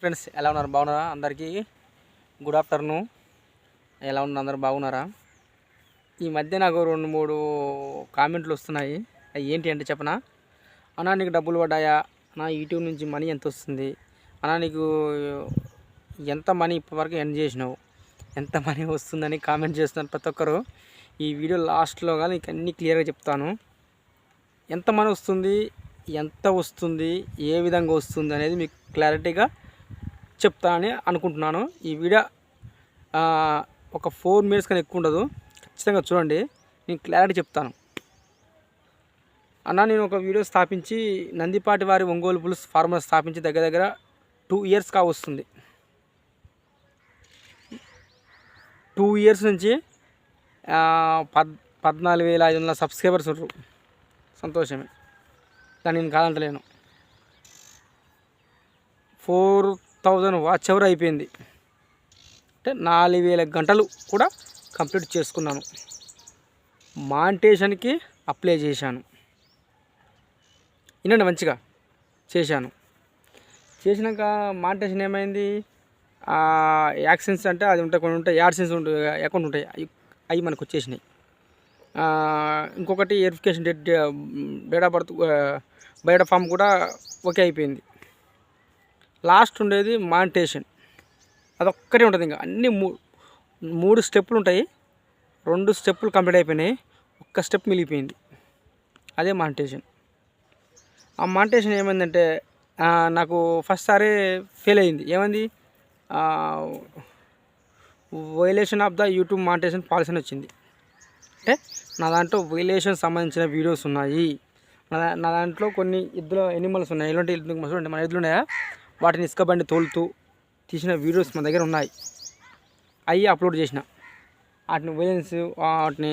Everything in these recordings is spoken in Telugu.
ఫ్రెండ్స్ ఎలా ఉన్నారు? బాగున్నారా? అందరికీ గుడ్ ఆఫ్టర్నూన్ ఎలా ఉన్నారు? అందరు బాగున్నారా? ఈ మధ్య నాకు రెండు మూడు కామెంట్లు వస్తున్నాయి. అవి ఏంటి అంటే చెప్పనా? అన్నా నీకు డబ్బులు పడ్డాయా? నా యూట్యూబ్ నుంచి మనీ ఎంత వస్తుంది? అన్నా నీకు ఎంత మనీ ఇప్పటివరకు ఎర్న్ చేసినావు? ఎంత మనీ వస్తుందని కామెంట్ చేస్తున్నారు ప్రతి ఒక్కరు. ఈ వీడియో లాస్ట్లో కానీ నీకు అన్నీ క్లియర్గా చెప్తాను. ఎంత మనీ వస్తుంది? ఎంత వస్తుంది? ఏ విధంగా వస్తుంది? అనేది మీకు క్లారిటీగా చెప్తానని అనుకుంటున్నాను. ఈ వీడియో ఒక ఫోర్ మినిట్స్ కానీ ఎక్కువ ఉండదు. ఖచ్చితంగా చూడండి నేను క్లారిటీ చెప్తాను. అన్న నేను ఒక వీడియో స్థాపించి నందిపాటి వారి ఒంగోలు పులుస్ ఫార్మర్ స్థాపించి దగ్గర దగ్గర టూ ఇయర్స్ కా వస్తుంది. టూ ఇయర్స్ నుంచి పద్ పద్నాలుగు వేల ఐదు వందల సబ్స్క్రైబర్స్ ఉంటారు సంతోషమే. దాన్ని నేను కాదంటలేను. ఫోర్ థౌజండ్ వాచ్ అవర్ అయిపోయింది. అంటే నాలుగు వేల గంటలు కూడా కంప్లీట్ చేసుకున్నాను. మాంటేషన్కి అప్లై చేశాను. వినండి మంచిగా చేశాను. చేసినాక మాంటేషన్ ఏమైంది? యాక్సెన్స్ అంటే అది ఉంటాయి కొన్ని ఉంటాయి యాడ్సెన్స్ ఉంటాయి అకౌంట్ ఉంటాయి అవి అవి మనకు వచ్చేసినాయి. ఇంకొకటి verification date date of birth biodata form కూడా ఓకే అయిపోయింది. లాస్ట్ ఉండేది మానిటేషన్ అదొక్కటే ఉంటుంది ఇంకా అన్ని మూ మూడు స్టెప్పులు ఉంటాయి రెండు స్టెప్పులు కంప్లీట్ అయిపోయినాయి ఒక్క స్టెప్ మిగిలిపోయింది అదే మానిటేషన్ ఆ మానిటేషన్ ఏమైందంటే నాకు ఫస్ట్ సారి ఫెయిల్ అయింది ఏమైంది violation of the YouTube monetization policy అని వచ్చింది అంటే నా దాంట్లో వైలేషన్ సంబంధించిన వీడియోస్ ఉన్నాయి నా నా దాంట్లో కొన్ని ఇద్దరు ఎనిమల్స్ ఉన్నాయి ఎలాంటి ఎద్దులు మన ఎద్దులు ఉన్నాయా వాటిని ఇసుక బండి తోలుతూ తీసిన వీడియోస్ మన దగ్గర ఉన్నాయి. అవి అప్లోడ్ చేసిన. వాటిని వైలెన్స్ వాటిని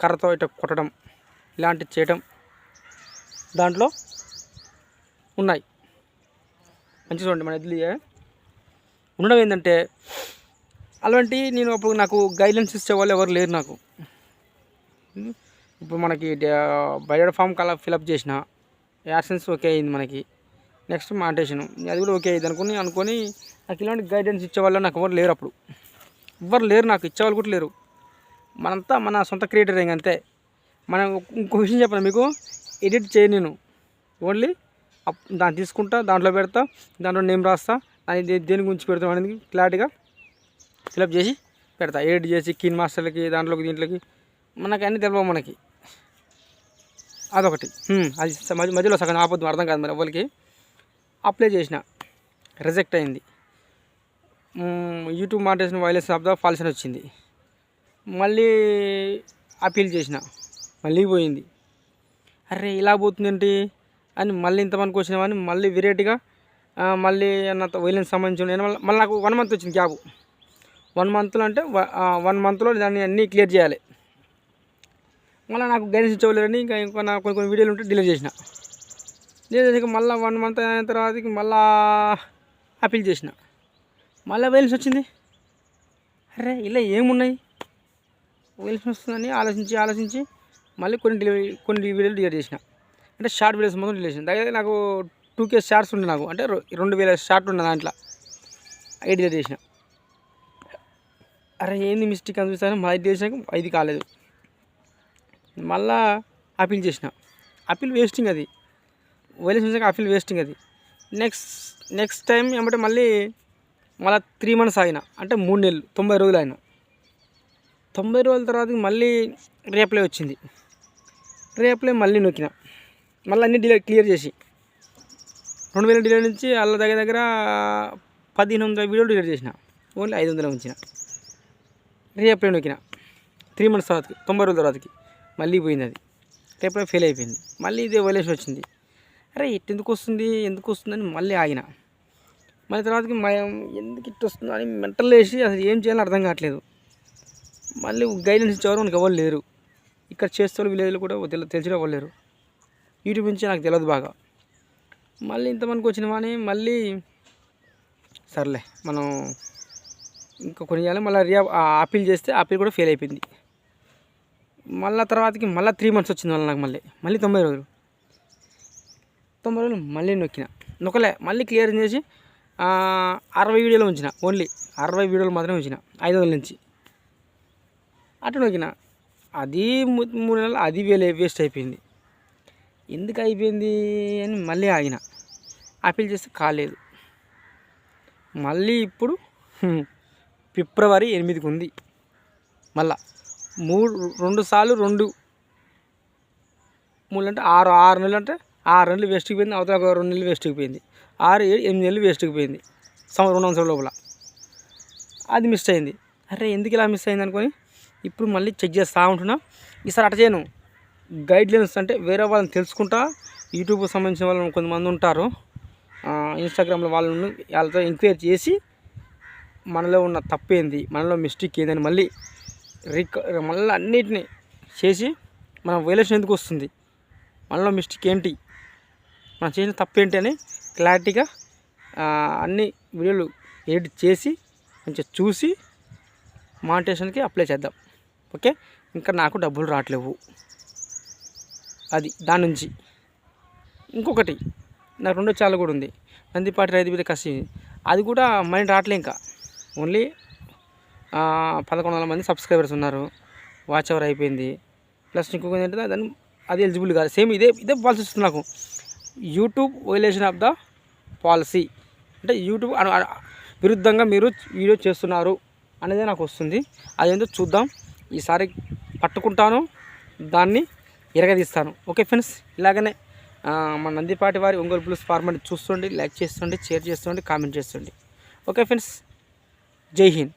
కర్రతో ఇట కొట్టడం ఇలాంటివి చేయటం దాంట్లో ఉన్నాయి. మంచిగా చూడండి మన ఎదురు ఉండడం ఏంటంటే అలాంటి నేను అప్పుడు నాకు గైడ్లైన్స్ ఇచ్చేవాళ్ళు ఎవరు లేరు నాకు. ఇప్పుడు మనకి బయోడ ఫామ్ కలా ఫిలప్ చేసిన. యాసెన్స్ ఓకే అయింది మనకి. Next monetization. అది కూడా ఓకే అయింది అనుకుని అనుకొని నాకు ఇలాంటి గైడెన్స్ ఇచ్చేవాళ్ళు నాకు ఎవరు లేరు అప్పుడు. ఎవ్వరు లేరు నాకు ఇచ్చేవాళ్ళు కూడా లేరు. మనంతా మన సొంత క్రియేటర్ ఏం అంతే. మనం ఇంకో విషయం చెప్పను మీకు? ఎడిట్ చేయ నేను. ఓన్లీ అప్- దాన్ని తీసుకుంటా దాంట్లో పెడతా దాంట్లో నేమ్ రాస్తా అది దేని గురించి పెడతాం అనేది క్లారిటీగా ఫిలప్ చేసి పెడతా. ఎడిట్ చేసి కిన్ మాస్టర్లకి దాంట్లోకి దీంట్లోకి. మనకి అన్నీ తెలియవు మనకి. అదొకటి. అది మధ్య- మధ్యలో సగం ఆపొద్దు అర్థం కాదు మరి ఎవరికి. అప్లై చేసిన. రిజెక్ట్ అయింది. YouTube monetization violence of the false అని వచ్చింది. మళ్ళీ అపీల్ చేసిన. మళ్ళీ పోయింది. అరే ఇలా పోతుందేంటి అని మళ్ళీ ఇంతమందికి వచ్చినామని మళ్ళీ వెరైటీగా మళ్ళీ నాతో వైలెన్స్ సంబంధించిన మళ్ళీ మళ్ళీ నాకు వన్ మంత్ వచ్చింది క్యాబ్ వన్ మంత్లో అంటే వన్ మంత్లో దాన్ని అన్నీ క్లియర్ చేయాలి. మళ్ళీ నాకు గైడెన్స్ ఇచ్చేవాళ్ళని ఇంకా ఇంకొక కొన్ని కొన్ని వీడియోలు ఉంటే డిలీట్ చేసిన. డిలీట్ మళ్ళీ వన్ మంత్ అయిన తర్వాత మళ్ళా అప్పీల్ చేసిన. మళ్ళీ వైలెన్స్ వచ్చింది. అరే ఇలా ఏమున్నాయి? వైలెన్స్ వస్తుందని ఆలోచించి ఆలోచించి మళ్ళీ కొన్ని డెలివరీ కొన్ని వీడియోలు డిలీట్ చేసిన. అంటే షార్ట్ వీడియోస్ మొత్తం డిలీట్ చేసిన. దగ్గర నాకు టూ కే షార్ట్స్ ఉండే నాకు. అంటే రెండు వేల షార్ట్ ఉండే దాంట్లో. అవి డిలీట్ చేసిన. అరే ఏంది మిస్టేక్ అని మళ్ళీ చేసినాక ఐదు కాలేదు. మళ్ళా అప్పీల్ చేసిన. అప్పీల్ వేస్టింగ్ అది. వైలెన్స్ చేసాక అపీల్ వేస్టింగ్ అది. నెక్స్ట్ నెక్స్ట్ టైం ఏమంటే మళ్ళీ మళ్ళీ త్రీ మంత్స్ ఆగిన అంటే మూడు నెలలు తొంభై రోజులు ఆయన తొంభై రోజుల తర్వాత మళ్ళీ రేప్లై వచ్చింది. రేప్లై మళ్ళీ నొక్కిన. మళ్ళీ అన్ని డిలే క్లియర్ చేసి రెండు వేల డిలే నుంచి వాళ్ళ దగ్గర దగ్గర పదిహేను వందల వీడియోలు డిలీట్ చేసిన. ఓన్లీ ఐదు వందలు ఉంచిన. రేప్లై నొక్కిన. త్రీ మంత్స్ తర్వాతకి తొంభై రోజుల తర్వాతకి మళ్ళీ పోయింది అది. రేప్లై ఫెయిల్ అయిపోయింది. మళ్ళీ ఇదే వైలేషన్ వచ్చింది. అరే ఇట్ ఎందుకు వస్తుంది ఎందుకు వస్తుందని మళ్ళీ ఆగిన. మళ్ళీ తర్వాతకి మయం ఎందుకు ఇట్ వస్తుందో అని మెంటల్ వేసి అసలు ఏం చేయాలో అర్థం కావట్లేదు. మళ్ళీ గైడెన్స్ ఇచ్చేవారు మనకు ఎవరు లేరు. ఇక్కడ చేస్తే విలేజ్లో కూడా తెలి తెలిసిన ఎవరు లేరు. యూట్యూబ్ నుంచి నాకు తెలియదు బాగా. మళ్ళీ ఇంతమందికి వచ్చిన కానీ మళ్ళీ సర్లే మనం ఇంకా కొన్ని చేయాలి. మళ్ళీ రియా ఆపిల్ చేస్తే ఆపిల్ కూడా ఫెయిల్ అయిపోయింది. మళ్ళీ తర్వాతకి మళ్ళీ త్రీ మంత్స్ వచ్చింది వాళ్ళ నాకు మళ్ళీ. మళ్ళీ తొంభై రోజులు. తొంభై రోజులు మళ్ళీ నొక్కిన. నొక్కలే మళ్ళీ క్లియర్ చేసి అరవై వీడియోలు ఉంచిన ఓన్లీ అరవై వీడియోలు మాత్రమే ఉంచిన ఐదు వందల నుంచి. అటు నొక్కిన. అది మూడు నెలలు అది వేలే వేస్ట్ అయిపోయింది. ఎందుకు అయిపోయింది అని మళ్ళీ ఆగిన. అప్పీల్ చేస్తే కాలేదు. మళ్ళీ ఇప్పుడు ఫిబ్రవరి ఎనిమిదికి ఉంది. మళ్ళా మూడు రెండు సార్లు రెండు. మూడు అంటే ఆరు ఆరు నెలలు అంటే ఆరు నెలలు వేస్ట్కి పోయింది అవతల ఒక రెండు నెలలు వేస్ట్కి పోయింది. ఆరు ఏడు ఎనిమిది నెలలు వేస్ట్కి పోయింది. సంవత్సరం రెండు సంవత్సరం లోపల. అది మిస్ అయింది. అరే ఎందుకు ఇలా మిస్ అయింది అనుకొని ఇప్పుడు మళ్ళీ చెక్ చేస్తూ ఉంటున్నా. ఈసారి అట చేయను. గైడ్ లైన్స్ అంటే వేరే వాళ్ళని తెలుసుకుంటా. యూట్యూబ్కి సంబంధించిన వాళ్ళు కొంతమంది ఉంటారు. ఇన్స్టాగ్రామ్లో వాళ్ళని వాళ్ళతో ఎంక్వైరీ చేసి మనలో ఉన్న తప్పేంది మనలో మిస్టేక్ ఏందని మళ్ళీ రిక మళ్ళీ అన్నిటినీ చేసి మనం వైలేషన్ ఎందుకు వస్తుంది? మనలో మిస్టేక్ ఏంటి? మనం చేసిన తప్పు ఏంటి అని క్లారిటీగా అన్ని వీడియోలు ఎడిట్ చేసి కొంచెం చూసి మానిటేషన్కి అప్లై చేద్దాం. ఓకే? ఇంకా నాకు డబ్బులు రావట్లేవు. అది దాని నుంచి. ఇంకొకటి నాకు రెండో ఛానల్ కూడా ఉంది. నందిపాటి రైతు మీద కసి. అది కూడా మనీ రావట్లే ఇంకా. ఓన్లీ పదకొండు వందల మంది సబ్స్క్రైబర్స్ ఉన్నారు. వాచ్ అవర్ అయిపోయింది. ప్లస్ ఇంకొకటి ఏంటంటే దాన్ని అది ఎలిజిబుల్ కాదు. సేమ్ ఇదే ఇదే పాలసీ వస్తుంది నాకు. YouTube violation of the policy. అంటే యూట్యూబ్ విరుద్ధంగా మీరు వీడియో చేస్తున్నారు అనేది నాకు వస్తుంది. అదేంటో చూద్దాం. ఈసారి పట్టుకుంటాను దాన్ని ఎరగదీస్తాను. ఓకే ఫ్రెండ్స్ ఇలాగనే మన నందిపాటి వారి ఒంగోలు పులుస్ ఫార్మర్ చూస్తుండి లైక్ చేస్తుండి షేర్ చేస్తుండి కామెంట్ చేస్తుండి ఓకే ఫ్రెండ్స్ జై హింద్.